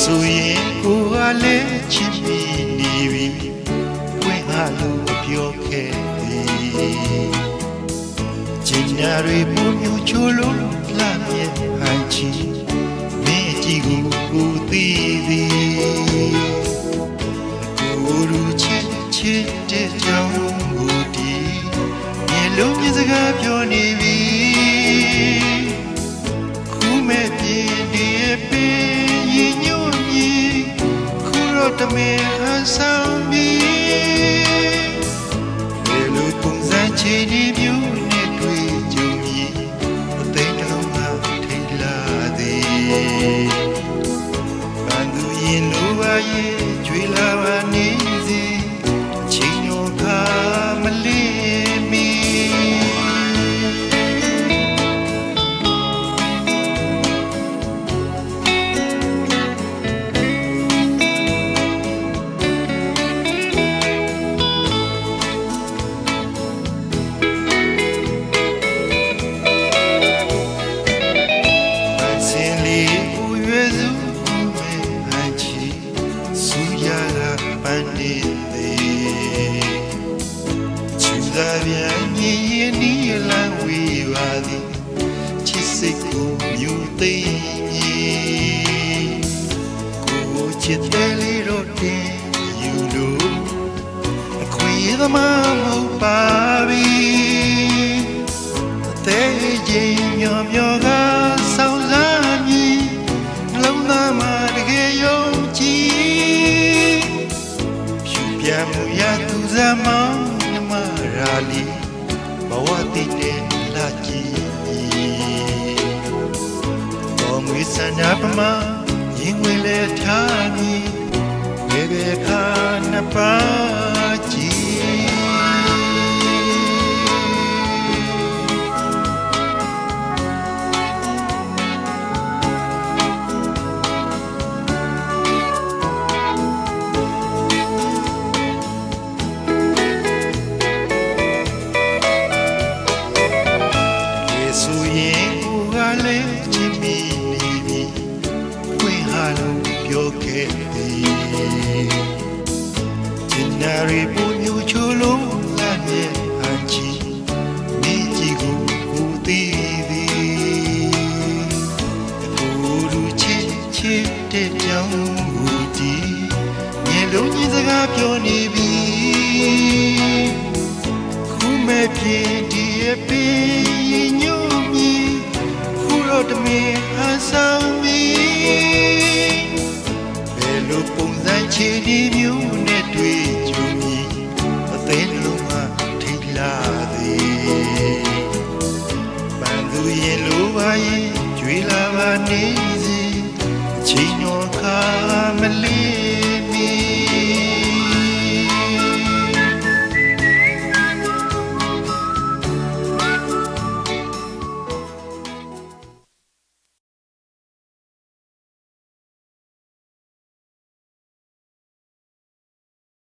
ဆိုရင်ကိုကလည်းချစ်ပြီးနေပြီပွင့်အားလို့ပြောခဲ့သည်ကျင်ညာတွေပုံမျိုးချိုးလို့လှမြဲဟန်ချီမင်းကြည့်ကိုကိုသိသည်ကိုရူချစ်ချစ်တဲ့ကြောင့်ကိုဒီမြေလုံးမြေစကားပြောနေပြီခုမဲ့ပြင်းဒီပင်ရင်ညွတ်မြည်ခုတော့တမဲဟန် ဆောင်ပြီလေလူပုံစံချီဒီမျိုးနဲ့တွေ့ကြုံပြီအသိတလုံးကထိလာသည်ပန်းသူရင်လိုပါရဲ့ကြွေလာပါနေ လာပန်းနေသေးချူသာပြန်မြည်ရင်ဒီလမ်းဝေးပါသည်ချစ်စိတ်ကိုမြူသိမ့်ကိုချစ်တယ်လေးတော့တ န္ဒပမရင်ဝင်လေထားမည်ဘယ်ဘယ်ခါနှစ်ပါးကြည်ယေဆိုရင်ကိုကလည်းချစ် ပြောခဲ့သည်ကျင်နာရီပုံမျိုးချိုးလို့လာမြဲဟန်ချီမိကြီးကိုကိုသိသည်ကိုလူချစ်ချစ်တဲ့ကြောင့်ကိုဒီမြေလုံးကြီးစကားပြောနေပြီခုမဲ့ပြေဒီအပင်ညို့မီခုတော့တမင်ဟန်ဆောင်မီဘယ် လိုပုံစံချီဒီမျိုးနဲ့တွေ့ကြုံမီအသိလုံးကထိလာသည်ပန်းသူရင်လိုပါရင်ကြွေလာပါနေစီအချိန်တော်ခါ